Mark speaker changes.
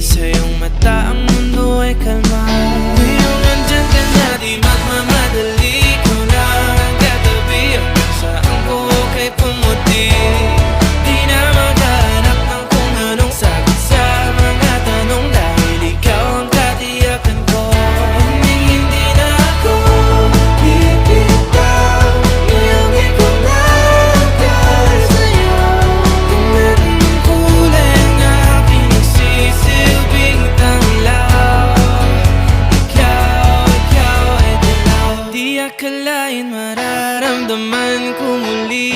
Speaker 1: sa iyong mata Ang mundo ay kalma Ngayong andyan ka na di magmamadali akalain mararamdaman ko muli